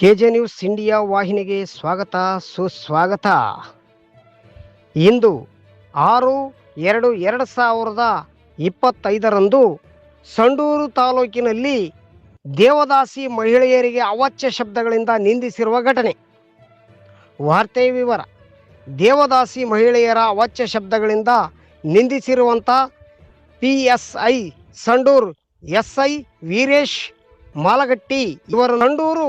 K J news India ವಾಹಿನಿಗೆ ಸ್ವಾಗತ, ಸುಸ್ವಾಗತ. ಇಂದು ಆರು ಎರಡು ಎರಡು ಸಾವಿರದ ಇಪ್ಪತ್ತೈದರಂದು ಸಂಡೂರು ತಾಲೂಕಿನಲ್ಲಿ ದೇವದಾಸಿ ಮಹಿಳೆಯರಿಗೆ ಅವಾಚ್ಯ ಶಬ್ದಗಳಿಂದ ನಿಂದಿಸಿರುವ ಘಟನೆ. ವಾರ್ತೆ ವಿವರ, ದೇವದಾಸಿ ಮಹಿಳೆಯರ ಅವಾಚ್ಯ ಶಬ್ದಗಳಿಂದ ನಿಂದಿಸಿರುವಂಥ P S I Sandur S I Veeresh Malagatti. ಇವರು ಸಂಡೂರು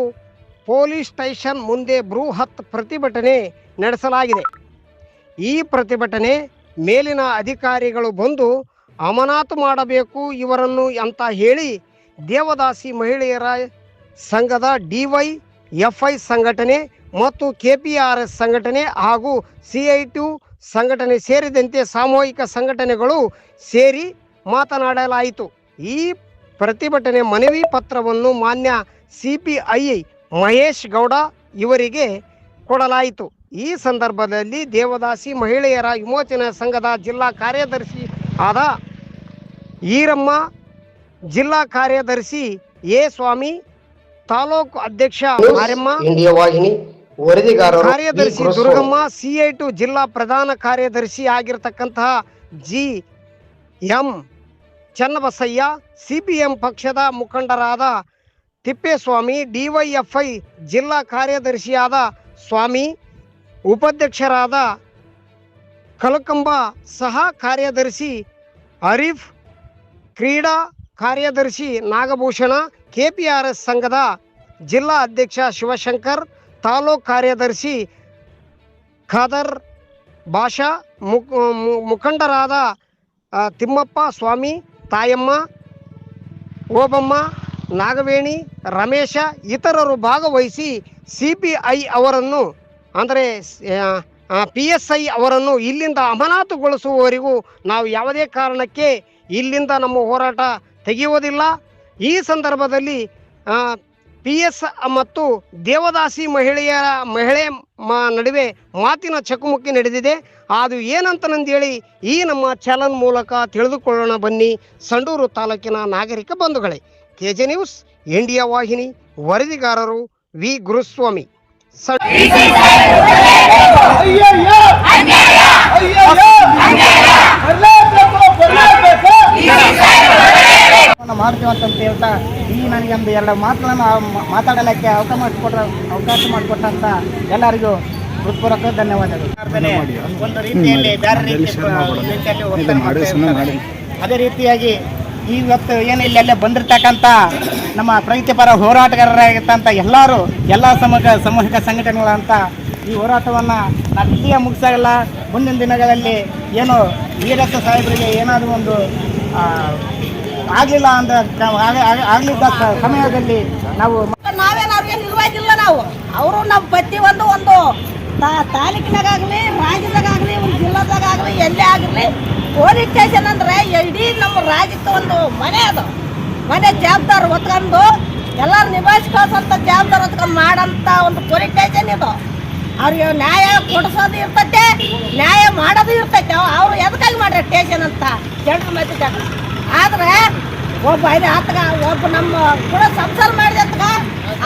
ಪೊಲೀಸ್ ಸ್ಟೇಷನ್ ಮುಂದೆ ಬೃಹತ್ ಪ್ರತಿಭಟನೆ ನಡೆಸಲಾಗಿದೆ. ಈ ಪ್ರತಿಭಟನೆ ಮೇಲಿನ ಅಧಿಕಾರಿಗಳು ಬಂದು, ಅಮನಾತು ಮಾಡಬೇಕು ಇವರನ್ನು ಅಂತ ಹೇಳಿ ದೇವದಾಸಿ ಮಹಿಳೆಯರ ಸಂಘದ ಡಿ ವೈ, ಎಫ್ ಐ ಸಂಘಟನೆ ಮತ್ತು ಕೆ ಪಿ ಆರ್ ಎಸ್ ಸಂಘಟನೆ ಹಾಗೂ ಸಿ ಐ ಟು ಸಂಘಟನೆ ಸೇರಿದಂತೆ ಸಾಮೂಹಿಕ ಸಂಘಟನೆಗಳು ಸೇರಿ ಮಾತನಾಡಲಾಯಿತು. ಈ ಪ್ರತಿಭಟನೆ ಮನವಿ ಪತ್ರವನ್ನು ಮಾನ್ಯ C P I Mahesh Gowda ಇವರಿಗೆ ಕೊಡಲಾಯಿತು ಈ ಸಂದರ್ಭದಲ್ಲಿ ದೇವದಾಸಿ ಮಹಿಳೆಯರ ವಿಮೋಚನಾ ಸಂಘದ ಜಿಲ್ಲಾ ಕಾರ್ಯದರ್ಶಿ ಆದ ಈರಮ್ಮ ಜಿಲ್ಲಾ ಕಾರ್ಯದರ್ಶಿ ಎ ಸ್ವಾಮಿ ತಾಲೂಕು ಅಧ್ಯಕ್ಷ ಮಾರಮ್ಮ ಕಾರ್ಯದರ್ಶಿ. ದುರ್ಗಮ್ಮ ಸಿ ಐ ಟು ಜಿಲ್ಲಾ ಪ್ರಧಾನ ಕಾರ್ಯದರ್ಶಿ ಆಗಿರತಕ್ಕಂತಹ ಜಿ ಎಂ ಚನ್ನಬಸಯ್ಯ ಸಿಪಿಎಂ ಪಕ್ಷದ ಮುಖಂಡರಾದ ತಿಪ್ಪೇಸ್ವಾಮಿ ಡಿವೈಎಫ್ಐ ಜಿಲ್ಲಾ ಕಾರ್ಯದರ್ಶಿಯಾದ ಸ್ವಾಮಿ, ಉಪಾಧ್ಯಕ್ಷರಾದ ಕಲಕಂಬ ಸಹ ಕಾರ್ಯದರ್ಶಿ ಅರೀಫ್, ಕ್ರೀಡಾ ಕಾರ್ಯದರ್ಶಿ ನಾಗಭೂಷಣ, ಕೆಪಿಆರ್ಎಸ್ ಸಂಘದ ಜಿಲ್ಲಾ ಅಧ್ಯಕ್ಷ ಶಿವಶಂಕರ್, ತಾಲೂಕ್ ಕಾರ್ಯದರ್ಶಿ ಖಾದರ್ ಭಾಷಾ ಮುಖಂಡರಾದ ತಿಮ್ಮಪ್ಪ ಸ್ವಾಮಿ, ತಾಯಮ್ಮ, ಓಬಮ್ಮ ನಾಗವೇಣಿ, ರಮೇಶ ಇತರರು ಭಾಗವಹಿಸಿ ಸಿ ಪಿ ಐ ಅವರನ್ನು, ಅಂದರೆ ಪಿ ಎಸ್ ಐ ಅವರನ್ನು ಇಲ್ಲಿಂದ ಅಮಾನತುಗೊಳಿಸುವವರೆಗೂ ನಾವು ಯಾವುದೇ ಕಾರಣಕ್ಕೆ ಇಲ್ಲಿಂದ ನಮ್ಮ ಹೋರಾಟ ತೆಗೆಯುವುದಿಲ್ಲ. ಈ ಸಂದರ್ಭದಲ್ಲಿ ಪಿ ಎಸ್ ಮತ್ತು ದೇವದಾಸಿ ಮಹಿಳೆಯರ, ಮಹಿಳೆ ಮ, ನಡುವೆ ಮಾತಿನ ಚಕಮಕಿ ನಡೆದಿದೆ. ಅದು ಏನಂತನಂದೇಳಿ ಈ ನಮ್ಮ ಚಾನಲ್ ಮೂಲಕ ತಿಳಿದುಕೊಳ್ಳೋಣ ಬನ್ನಿ. ಸಂಡೂರು ತಾಲೂಕಿನ ನಾಗರಿಕ ಬಂಧುಗಳೇ. ಕೆ ಜೆ ನ್ಯೂಸ್ ಇಂಡಿಯಾ ವಾಹಿನಿ ವರದಿಗಾರರು ವಿ. ಗುರುಸ್ವಾಮಿ. ಮಾಡ್ತೀವಿ ಅಂತ ಹೇಳ್ತಾ ಈ ನನಗೆ ಒಂದು ಎರಡು ಮಾತುಗಳನ್ನು ಮಾತಾಡಲಿಕ್ಕೆ ಅವಕಾಶ ಮಾಡಿಕೊಟ್ಟ ಅವಕಾಶ ಮಾಡಿಕೊಟ್ಟಂತ ಎಲ್ಲರಿಗೂ ಹೃತ್ಪೂರ್ವಕ ಧನ್ಯವಾದಗಳು. ಒಂದು ರೀತಿಯಲ್ಲಿ ಬೇರೆ ರೀತಿಯಲ್ಲಿ ಅದೇ ರೀತಿಯಾಗಿ ಇವತ್ತು ಏನು ಇಲ್ಲೆಲ್ಲ ಬಂದಿರ್ತಕ್ಕಂಥ ನಮ್ಮ ಪ್ರಗತಿಪರ ಹೋರಾಟಗಾರರಾಗಿರ್ತಂಥ ಎಲ್ಲರೂ, ಎಲ್ಲ ಸಮೂಹ, ಸಾಮೂಹಿಕ ಸಂಘಟನೆಗಳಂತ ಈ ಹೋರಾಟವನ್ನು ನಾವು ಇಲ್ಲಿಯೇ ಮುಂದಿನ ದಿನಗಳಲ್ಲಿ ಏನು ವೀರತ್ವ ಸಾಹೇಬರಿಗೆ ಏನಾದರೂ ಒಂದು ಆಗಲಿಲ್ಲ ಅಂದ್ರೆ ಅಂದ ಆಗ್ಲಿದ್ದ ಸಮಯದಲ್ಲಿ ನಾವು ನಾವೇನು ಅವ್ರಿಗೆ ನಾವು? ಅವರು ನಮ್ಮ ಒಂದು ಒಂದು ತಾ- ಜಿಲ್ಲಾದಾಗಲಿ ಎಲ್ಲೇ ಆಗಲಿ ಪೊಲೀಸ್ ಸ್ಟೇಷನ್ ಅಂದ್ರೆ ಇಡೀ ನಮ್ಮ ರಾಜ್ಯಕ್ಕೆ ಒಂದು ಮನೆ ಅದು. ಮನೆ ಜವಾಬ್ದಾರಿ ಹೊತ್ಕೊಂಡು ಎಲ್ಲರೂ ನಿಭಾಯಿಸ್ಕೊಳ್ಸೋಂಥ ಜವಾಬ್ದಾರಿ ಹೊತ್ಕೊಂಡು ಮಾಡೋಂಥ ಒಂದು ಪೊಲೀಸ್ ಸ್ಟೇಷನ್ ಇದು. ಅವ್ರಿಗೆ ನ್ಯಾಯ ಕೊಡಿಸೋದು ಇರ್ತೈತೆ, ನ್ಯಾಯ ಮಾಡೋದು ಇರ್ತೈತೆ. ಅವ್ರು ಎದಕ್ಕಾಗಿ ಮಾಡ್ರೆ ಸ್ಟೇಷನ್ ಅಂತ ಜನರ ಮಧ್ಯದಾಗ? ಆದರೆ ಒಬ್ಬ ಇದು ಆತಗ, ಒಬ್ಬ ನಮ್ಮ ಕೂಡ ಸಂಸಾರ ಮಾಡಿದ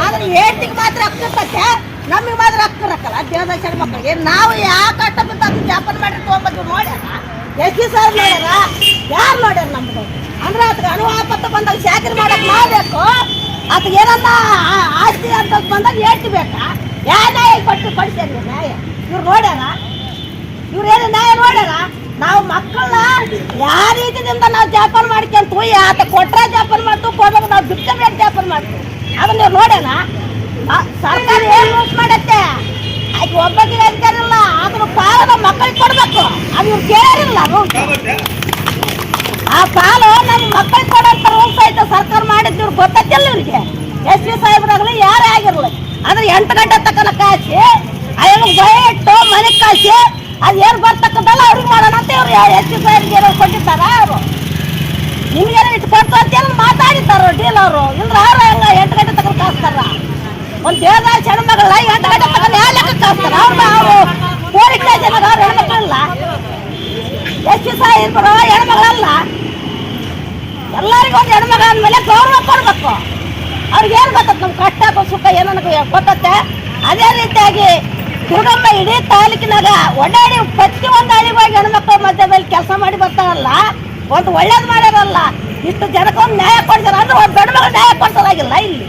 ಆದ್ರೆ ಏಟಿಗೆ ಮಾತ್ರ ಮಾತ್ರ ದೇವದರ್ಶನ ಮಕ್ಕಳಿಗೆ. ನಾವು ಯಾಕೆ ಕಷ್ಟ ಬಿದ್ದು ಅದು ಜಾಪನ್ ಮಾಡಿ ತೊಗೊಂಬಂದ್ವಿ ನೋಡ್ಯಾರ? P sir ನೋಡ್ಯಾರ? ಯಾರು ನೋಡ್ಯಾರ ನಮ್ದು? ಅಂದ್ರೆ ಅದಕ್ಕೆ ಅನುವಾಪತ್ತು ಬಂದಾಗ ಶಾಕರಿ ಮಾಡಕ್ ಮಾಡಬೇಕು. ಅದಕ್ಕೆ ಏನನ್ನ ಆಸ್ತಿ ಅಂತ ಬಂದಾಗ ಎಷ್ಟು ಬೇಕಾ? ನ್ಯಾಯ ಕೊಟ್ಟು ಕೊಡ್ತೇನೆ ನ್ಯಾಯ. ಇವ್ರು ನೋಡ್ಯಾರ? ಇವ್ರೇನು ನ್ಯಾಯ ನೋಡ್ಯಾರ? ನಾವು ಮಕ್ಕಳನ್ನ ಯಾವ ರೀತಿಯಿಂದ ನಾವು ಜಾಪನ್ ಮಾಡ್ಕೊಂತು ಆತ ಕೊಟ್ರೆ ಜಾಪನ್ ಮಾಡ್ತು, ಕೊಡ್ಬೇಕು, ನಾವು ಬಿಟ್ಟ ಮೇಲೆ ಜಾಪನ್ ಮಾಡ್ತೀವಿ. ಅದನ್ನ ನೋಡ್ಯಾನ ಸರ್ಕಾರ ಏನ್ ಆಯ್ತು ಒಬ್ಬಕ್ಕೆ ಅಧಿಕಾರ ಇಲ್ಲ ಅದನ್ನ ಪಾಲ ನಮ್ಮ ಮಕ್ಕಳಿಗೆ ಕೊಡ್ಬೇಕು. ಅದು ಇವ್ರು ಕೇಳಿರಲ್ಲ ಆ ಪಾಲು ನಮ್ಮ ಮಕ್ಕಳಿಗೆ ಕೊಡಂತ ರೂಲ್ಸ್ ಐತೆ ಸರ್ಕಾರ ಮಾಡಿದ್ದು ಇವ್ರು ಗೊತ್ತಿಲ್ಲ ಇವ್ರಿಗೆ. ಎಸ್ ಪಿ ಸಾಹೇಬ್ರಾಗಲಿ ಯಾರೇ ಆಗಿರಲಿ. ಆದ್ರೆ ಎಂಟು ಗಂಟೆ ತಕ್ಕನ ಕಾಸಿ, ಅಯ್ಯೋ ಬಯಟ್ಟು ಮನೆಗೆ ಕಾಸಿ, ಅದು ಏನು ಬರ್ತಕ್ಕಂಥಲ್ಲ ಅವ್ರಿಗೆ ಮಾಡೋಣ ಅಂತ ಇವ್ರು ಎಸ್ ಪಿ ಸಾಹೇಬ್ಗೆ ಏನೋ ಕೊಟ್ಟಿರ್ತಾರ ಅವರು? ನಿಮ್ಗೇನೋ ಇಟ್ಟು ಕೊಡ್ತು ಅಂತ ಏನೋ ಮಾತಾಡಿದ್ದಾರೋ ಡೀಲ್ ಅವರು ಇಲ್ರ ಅವ್ರು ಎಂಟು ಗಂಟೆ ತಕ್ಕ ಕಾಸ್ತಾರ? ಒಂದು ದೇವದಾಯ ಹೆಣ್ಮಗಳ ಎಂಟು ಗಂಟೆ ಯಾವ ಲೆಕ್ಕ ಕಳಿಸ್ತಾರೆ ಅವ್ರನ್ನ ಅವರು ಕೋರಿಕೆ ಜನರು ಅವ್ರು ಹೆಣ್ಮಕ್ಳಲ್ಲ ಎಸ್ ಪಿ ಸಾಹೇಬ್ರು ಹೆಣ್ಮಗಳಲ್ಲ ಎಲ್ಲರಿಗೂ ಒಂದು ಹೆಣ್ಮಗ ಅಂದಮೇಲೆ ಗೌರವ ಕೊಡ್ಬೇಕು. ಅವ್ರಿಗೆ ಏನು ಗೊತ್ತದ ನಮ್ಮ ಕಷ್ಟ ಸುಖ ಏನನ್ನಕ್ಕೆ ಗೊತ್ತತ್ತೆ ಅದೇ ರೀತಿಯಾಗಿ ದುರ್ಗಮ್ಮ ಇಡೀ ತಾಲೂಕಿನಾಗ ಓಡಾಡಿ ಪ್ರತಿಯೊಂದು ಹಳ್ಳಿಗೆ ಹೆಣ್ಮಕ್ಳ ಮಧ್ಯದಲ್ಲಿ ಕೆಲಸ ಮಾಡಿ ಬರ್ತಾರಲ್ಲ? ಒಂದು ಒಳ್ಳೇದು ಮಾಡ್ಯಾರಲ್ಲ? ಇಷ್ಟು ಜನಕ್ಕೊಂದು ನ್ಯಾಯ ಕೊಡ್ತಾರೆ ಅಂದ್ರೆ ಒಂದು ಗಂಡು ಮಗಳು ನ್ಯಾಯ ಕೊಡ್ಸೋದಾಗಿಲ್ಲ ಇಲ್ಲಿ.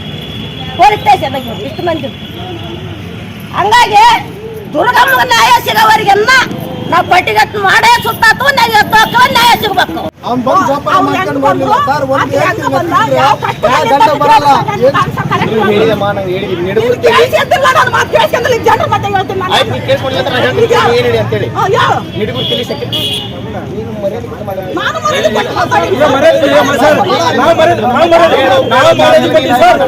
ಪೊಲೀಸ್ ಸ್ಟೇಷನ್ ಇಷ್ಟು ಮಂದಿ ಹಂಗಾಗಿ ದುರ್ಗಮ್ಮ ನ್ಯಾಯ ಸಿಗೋವರಿಗೆಲ್ಲ ನಾವು ಪಟ್ಟಿಗಟ್ಟು ಮಾಡೇ ಸುತ್ತಾತು ನ್ಯಾಯ ನ್ಯಾಯ ಸಿಗ್ಬೇಕು. ಅವ್ನ್ ಬಂದು ಜೋಪಾನ ಮಾಡ್ಕೊಂಡು ಯಾವ ಕಷ್ಟ ಹೇಳಿದಮ್ಮ ನಾವು ನೀನು ಕೇಳಿಸ್ಕೊಂಡಲ್ಲ ಮತ್ತೆ ಹೇಳ್ತೀನಿ ಆಯ್ತು ನೀವು ಕೇಳಿಸ್ಕೊಳ್ಳಿ ಅಂತ ನಾನು ಹೇಳ್ತೀನಿ. ಏನ್ ಹೇಳಿ ಅಂತೇಳಿ. ನಿಡುಗುರ್ತಿಲಿ ಸೆಕೆಂಡ್ ನೀನು ಮರ್ಯಾದೆ ಕೊಟ್ಟು ಮಾತಾಡು. ಸರ್.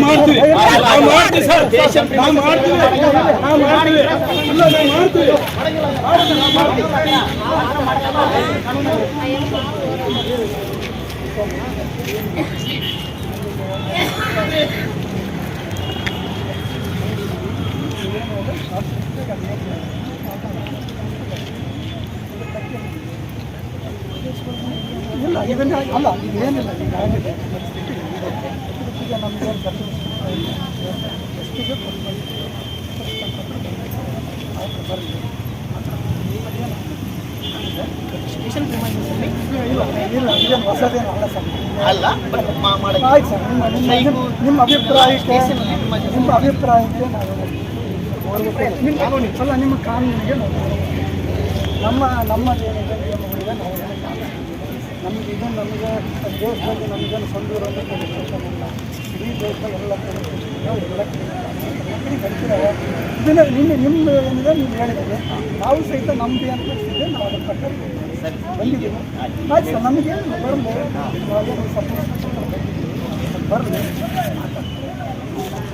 ಮಾಡ್ತೀವಿ ನಾವು ಮಾಡ್ತೀವಿ ಸರ್ ನಾವು ಮಾಡ್ತೀವಿ ನಾವು ಮಾಡ್ತೀವಿ ಇಲ್ಲ ಇದನ್ನ ಅಲ್ಲ ಇದೇನಿಲ್ಲ ಈಗ ಆಗಿದೆ ಈಗ ನಮಗೆ ಎಷ್ಟಿಗೆ ಇಲ್ಲ ಇಲ್ಲ ಇದೇನು ಹೊಸದೇನು ಅಲ್ಲ ಸರ್ ಅಲ್ಲ. ಆಯ್ತು ಸರ್, ನಿಮ್ಮ ನಿಮ್ಮ ಅಭಿಪ್ರಾಯಕ್ಕೆ ನಿಮ್ಮ ಅಭಿಪ್ರಾಯಕ್ಕೆ ನಿಮ್ಮ ಅಲ್ಲ ನಿಮ್ಮ ಕಾನೂನಿಗೆ ನಾವು ನಮ್ಮ ನಮ್ಮ ಏನಿದೆ ನಾವು ನಮಗೆ ಇದು ನಮಗೆ ದೇಶದಲ್ಲಿ ನಮಗೇನು constitution ಇಲ್ಲ ಇಡೀ ದೇಶದಲ್ಲಿ ಎಲ್ಲ ಎಲ್ಲ ಇದನ್ನ ನಿನ್ನೆ ನಿಮ್ಮ ಏನಿದೆ ನೀವು ಹೇಳಿದರೆ ನಾವು ಸಹಿತ ನಮ್ಮದು ಏನು ಕಳಿಸಿದ್ದೆ ನಾವು ಅದನ್ನು ಪ್ರಕಾರ ಬಂದಿದ್ದೀವಿ ಆಯ್ತು ಸರ್ ನಮಗೇನು ಬರಲಿ ಬರಲಿ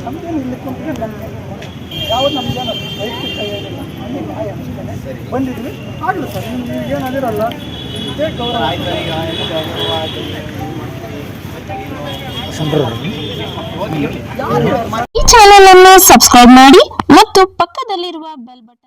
ನಮಗೇನು ಇಲ್ಲಿ. ಕುಂತ್ರೆ ನಮಗೆ ಯಾವುದು ನಮಗೇನು ವೈಯಕ್ತಿಕ ಏನಿಲ್ಲ ಅಲ್ಲಿ ನ್ಯಾಯ ಅಷ್ಟೇ ಬಂದಿದ್ವಿ. ಆಗಲಿ ಸರ್, ನಿಮ್ಗೆ ಏನು ಅದಿರಲ್ಲ ಇದೇ ಗೌರವ. ಈ ಚಾನೆಲ್ ಅನ್ನು ಸಬ್ಸ್ಕ್ರೈಬ್ ಮಾಡಿ ಮತ್ತು ಪಕ್ಕದಲ್ಲಿರುವ ಬೆಲ್ ಬಟನ್